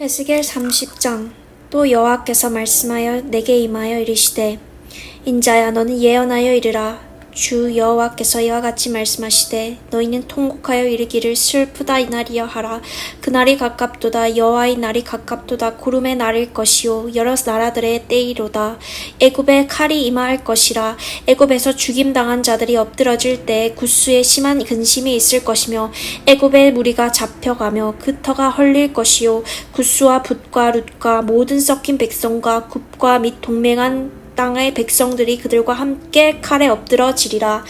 에스겔 30장 또 여호와께서 말씀하여 내게 임하여 이르시되 인자야 너는 예언하여 이르라 주 여호와께서 이와 같이 말씀하시되 너희는 통곡하여 이르기를 슬프다 이날이여 하라. 그날이 가깝도다 여호와의 날이 가깝도다 구름의 날일 것이요 여러 나라들의 때이로다. 애굽에 칼이 임할 것이라. 애굽에서 죽임 당한 자들이 엎드러질 때 구스에 심한 근심이 있을 것이며 애굽의 무리가 잡혀가며 그 터가 헐릴 것이요 구스와 붓과 룻과 모든 섞인 백성과 굽과 및 동맹한 땅의 백성들이 그들과 함께 칼에 엎드러지리라.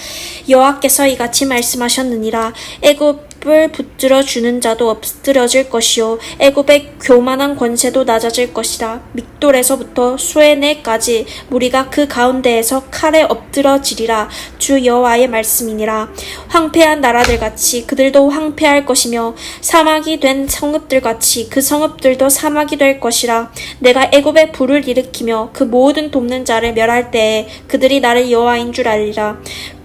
여호와께서 이같이 말씀하셨느니라. 애굽 을 붙들어 주는 자도 엎드러질 것이요. 애굽의 교만한 권세도 낮아질 것이라 믹돌에서부터 수에네까지 무리가 그 가운데에서 칼에 엎드러지리라. 주 여호와의 말씀이니라. 황폐한 나라들 같이 그들도 황폐할 것이며 사막이 된 성읍들 같이 그 성읍들도 사막이 될 것이라. 내가 애굽에 불을 일으키며 그 모든 돕는 자를 멸할 때에 그들이 나를 여호와인 줄 알리라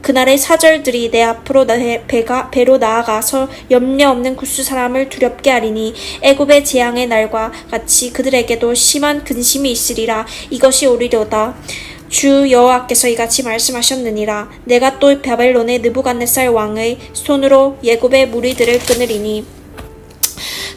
그날의 사절들이 내 앞으로 내 배가 배로 나아가서 염려 없는 구스 사람을 두렵게 하리니 애굽의 재앙의 날과 같이 그들에게도 심한 근심이 있으리라. 이것이 오리로다. 주 여호와께서 이같이 말씀하셨느니라. 내가 또 바벨론의 느부갓네살 왕의 손으로 예굽의 무리들을 끊으리니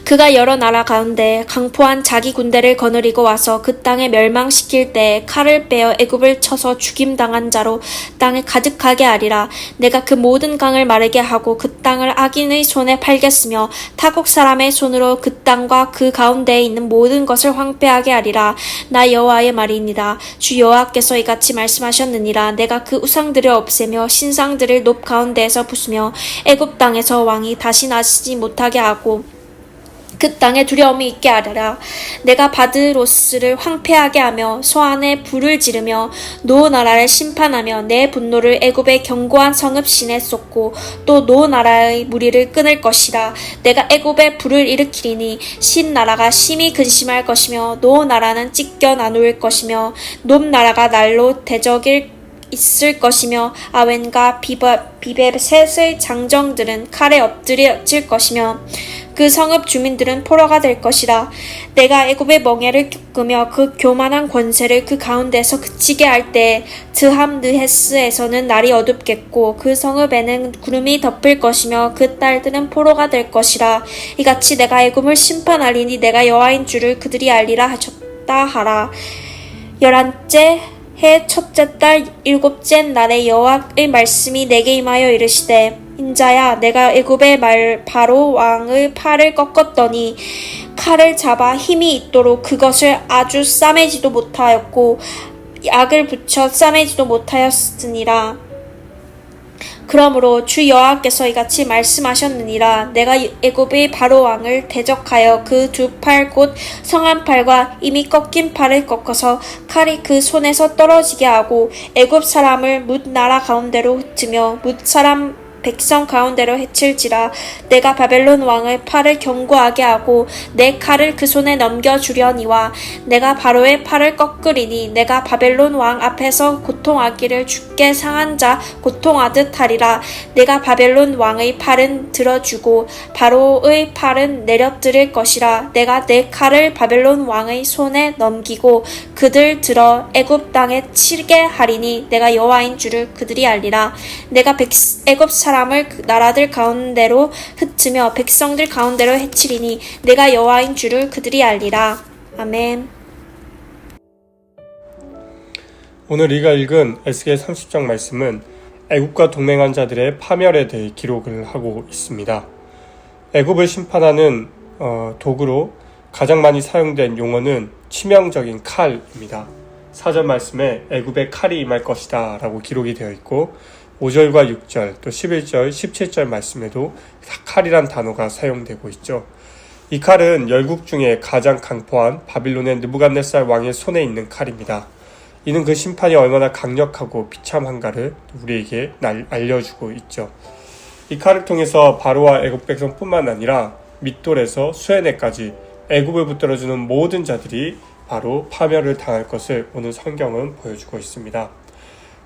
그가 여러 나라 가운데 강포한 자기 군대를 거느리고 와서 그 땅에 멸망시킬 때 칼을 빼어 애굽을 쳐서 죽임 당한 자로 땅에 가득하게 하리라. 내가 그 모든 강을 마르게 하고 그 땅을 악인의 손에 팔겠으며 타국 사람의 손으로 그 땅과 그 가운데에 있는 모든 것을 황폐하게 하리라. 나 여호와의 말이니라. 주 여호와께서 이같이 말씀하셨느니라. 내가 그 우상들을 없애며 신상들을 높 가운데에서 부수며 애굽 땅에서 왕이 다시 나시지 못하게 하고 그 땅에 두려움이 있게 하리라. 내가 바드로스를 황폐하게 하며 소안에 불을 지르며 노 나라를 심판하며 내 분노를 애굽의 견고한 성읍 신에 쏟고 또 노 나라의 무리를 끊을 것이라. 내가 애굽에 불을 일으키리니 신 나라가 심히 근심할 것이며 노 나라는 찢겨 나누일 것이며 높 나라가 날로 대적일 있을 것이며 아웬과 비벳 비벳셋의 장정들은 칼에 엎드려질 것이며 그 성읍 주민들은 포로가 될 것이라 내가 애굽의 멍에를 겪으며 그 교만한 권세를 그 가운데서 그치게 할때 드함 느헤스에서는 날이 어둡겠고 그 성읍에는 구름이 덮을 것이며 그 딸들은 포로가 될 것이라. 이같이 내가 애굽을 심판하리니 내가 여호와인 줄을 그들이 알리라 하셨다 하라. 열한째 해 첫째 달 일곱째 날에 여호와의 말씀이 내게 임하여 이르시되 인자야 내가 애굽의 말 바로 왕의 팔을 꺾었더니 칼을 잡아 힘이 있도록 그것을 아주 싸매지도 못하였고 약을 붙여 싸매지도 못하였으니라. 그러므로 주 여호와께서 이같이 말씀하셨느니라. 내가 애굽의 바로 왕을 대적하여 그 두 팔 곧 성한 팔과 이미 꺾인 팔을 꺾어서 칼이 그 손에서 떨어지게 하고 애굽 사람을 뭇 나라 가운데로 흩으며 뭇 사람 백성 가운데로 해칠지라. 내가 바벨론 왕의 팔을 견고하게 하고 내 칼을 그 손에 넘겨 주려니와 내가 바로의 팔을 꺾으리니 내가 바벨론 왕 앞에서 고통하기를 죽게 상한 자 고통하듯 하리라. 내가 바벨론 왕의 팔은 들어주고 바로의 팔은 내려뜨릴 것이라. 내가 내 칼을 바벨론 왕의 손에 넘기고 그들 들어 애굽 땅에 치게 하리니 내가 여호와인 줄을 그들이 알리라. 내가 백, 애굽 사 람을 그 나라들 가운데로 흩으며 백성들 가운데로 해치리니 내가 여호와인 줄을 그들이 알리라. 아멘. 오늘 우리가 읽은 에스겔 30장 말씀은 애굽과 동맹한 자들의 파멸에 대해 기록을 하고 있습니다. 애굽을 심판하는 어, 도구로 가장 많이 사용된 용어는 치명적인 칼입니다. 사전 말씀에 애굽의 칼이 임할 것이다 라고 기록이 되어 있고 5절과 6절 또 11절, 17절 말씀에도 칼이란 단어가 사용되고 있죠. 이 칼은 열국 중에 가장 강포한 바빌론의 느부갓네살 왕의 손에 있는 칼입니다. 이는 그 심판이 얼마나 강력하고 비참한가를 우리에게 알려주고 있죠. 이 칼을 통해서 바로와 애굽 백성뿐만 아니라 밑돌에서 수에네까지 애굽을 붙들어주는 모든 자들이 바로 파멸을 당할 것을 오늘 성경은 보여주고 있습니다.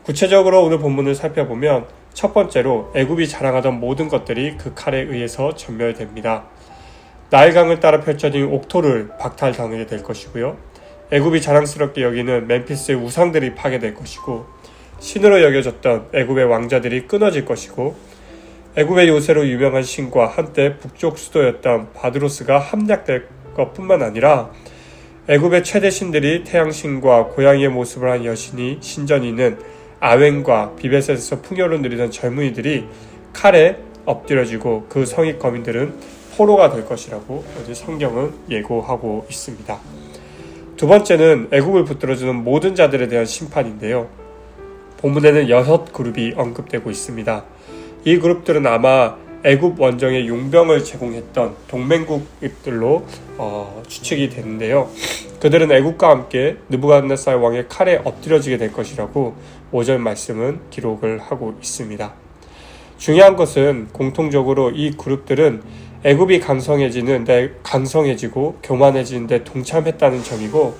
구체적으로 오늘 본문을 살펴보면 첫 번째로 애굽이 자랑하던 모든 것들이 그 칼에 의해서 전멸됩니다. 나일강을 따라 펼쳐진 옥토를 박탈당하게 될 것이고요. 애굽이 자랑스럽게 여기는 멤피스의 우상들이 파괴될 것이고 신으로 여겨졌던 애굽의 왕자들이 끊어질 것이고 애굽의 요새로 유명한 신과 한때 북쪽 수도였던 바드로스가 함락될 것뿐만 아니라 애굽의 최대 신들이 태양신과 고양이의 모습을 한 여신이 신전이는 아웬과 비베셋에서 풍요를 누리던 젊은이들이 칼에 엎드려지고 그 성의 거민들은 포로가 될 것이라고 어제 성경은 예고하고 있습니다. 두 번째는 애굽을 붙들어주는 모든 자들에 대한 심판인데요. 본문에는 여섯 그룹이 언급되고 있습니다. 이 그룹들은 아마 애굽 원정의 용병을 제공했던 동맹국들로 어, 추측이 되는데요. 그들은 애굽과 함께 느부갓네살 왕의 칼에 엎드려지게 될 것이라고 5절 말씀은 기록을 하고 있습니다. 중요한 것은 공통적으로 이 그룹들은 애굽이 강성해지는 데 강성해지고 교만해지는 데 동참했다는 점이고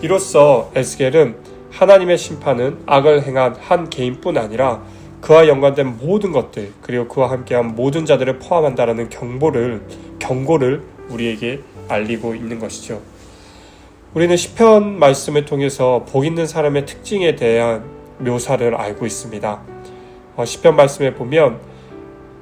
이로써 에스겔은 하나님의 심판은 악을 행한 한 개인뿐 아니라 그와 연관된 모든 것들 그리고 그와 함께한 모든 자들을 포함한다라는 경보를 경고를 우리에게 알리고 있는 것이죠. 우리는 시편 말씀을 통해서 복 있는 사람의 특징에 대한 묘사를 알고 있습니다. 어, 시편 말씀에 보면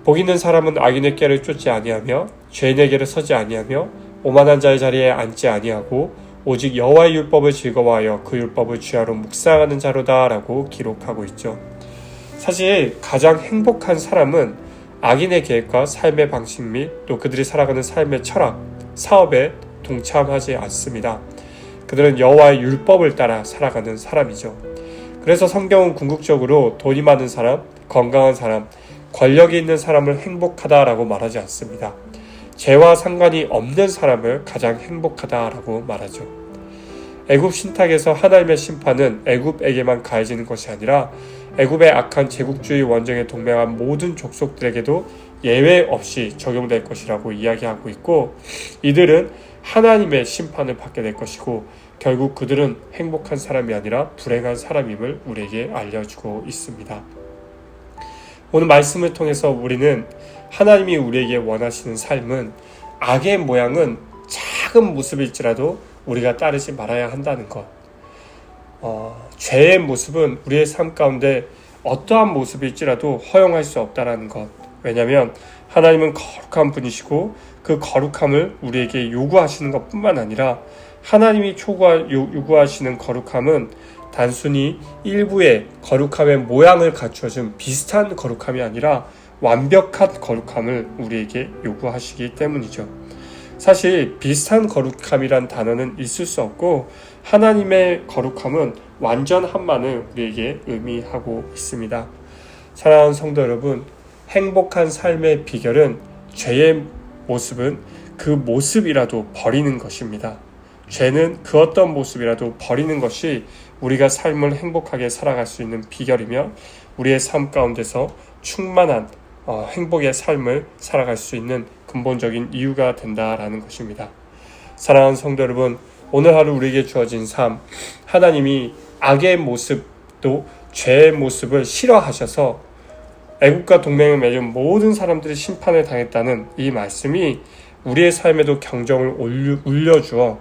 복 있는 사람은 악인의 깨를 쫓지 아니하며 죄인의 길을 서지 아니하며 오만한 자의 자리에 앉지 아니하고 오직 여호와의 율법을 즐거워하여 그 율법을 주야로 묵상하는 자로다라고 기록하고 있죠. 사실 가장 행복한 사람은 악인의 계획과 삶의 방식 및 또 그들이 살아가는 삶의 철학, 사업에 동참하지 않습니다. 그들은 여호와의 율법을 따라 살아가는 사람이죠. 그래서 성경은 궁극적으로 돈이 많은 사람, 건강한 사람, 권력이 있는 사람을 행복하다라고 말하지 않습니다. 죄와 상관이 없는 사람을 가장 행복하다라고 말하죠. 애굽 신탁에서 하나님의 심판은 애굽에게만 가해지는 것이 아니라 애굽의 악한 제국주의 원정에 동맹한 모든 족속들에게도 예외 없이 적용될 것이라고 이야기하고 있고 이들은 하나님의 심판을 받게 될 것이고 결국 그들은 행복한 사람이 아니라 불행한 사람임을 우리에게 알려주고 있습니다. 오늘 말씀을 통해서 우리는 하나님이 우리에게 원하시는 삶은 악의 모양은 작은 모습일지라도 우리가 따르지 말아야 한다는 것. 어, 죄의 모습은 우리의 삶 가운데 어떠한 모습일지라도 허용할 수 없다는 것. 왜냐하면 하나님은 거룩한 분이시고 그 거룩함을 우리에게 요구하시는 것뿐만 아니라 하나님이 초과 요구하시는 거룩함은 단순히 일부의 거룩함의 모양을 갖춰준 비슷한 거룩함이 아니라 완벽한 거룩함을 우리에게 요구하시기 때문이죠. 사실 비슷한 거룩함이란 단어는 있을 수 없고 하나님의 거룩함은 완전함만을 우리에게 의미하고 있습니다. 사랑하는 성도 여러분, 행복한 삶의 비결은 죄의 모습은 그 모습이라도 버리는 것입니다. 죄는 그 어떤 모습이라도 버리는 것이 우리가 삶을 행복하게 살아갈 수 있는 비결이며 우리의 삶 가운데서 충만한 어, 행복의 삶을 살아갈 수 있는 근본적인 이유가 된다라는 것입니다. 사랑하는 성도 여러분, 오늘 하루 우리에게 주어진 삶, 하나님이 악의 모습도 죄의 모습을 싫어하셔서 애국과 동맹을 맺은 모든 사람들이 심판을 당했다는 이 말씀이 우리의 삶에도 경정을 울려주어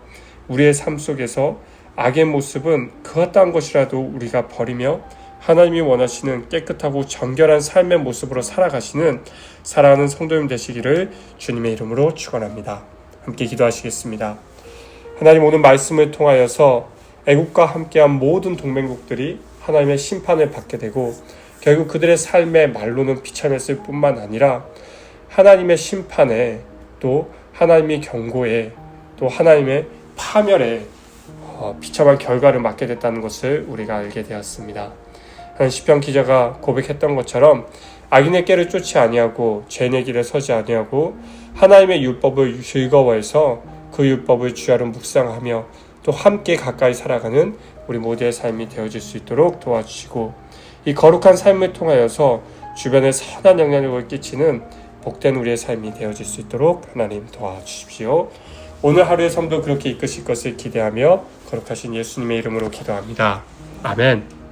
우리의 삶 속에서 악의 모습은 그 어떠한 것이라도 우리가 버리며 하나님이 원하시는 깨끗하고 정결한 삶의 모습으로 살아가시는 사랑하는 성도님 되시기를 주님의 이름으로 축원합니다. 함께 기도하시겠습니다. 하나님 오늘 말씀을 통하여서 애국과 함께한 모든 동맹국들이 하나님의 심판을 받게 되고 결국 그들의 삶의 말로는 비참했을 뿐만 아니라 하나님의 심판에 또 하나님의 경고에 또 하나님의 파멸에 어, 비참한 결과를 맞게 됐다는 것을 우리가 알게 되었습니다. 시편 기자가 고백했던 것처럼 악인의 깨를 쫓지 아니하고 죄인의 길에 서지 아니하고 하나님의 율법을 즐거워해서 그 율법을 주야로 묵상하며 또 함께 가까이 살아가는 우리 모두의 삶이 되어질 수 있도록 도와주시고 이 거룩한 삶을 통하여서 주변에 선한 영향력을 끼치는 복된 우리의 삶이 되어질 수 있도록 하나님 도와주십시오. 오늘 하루의 삶도 그렇게 이끄실 것을 기대하며 거룩하신 예수님의 이름으로 기도합니다. 아멘.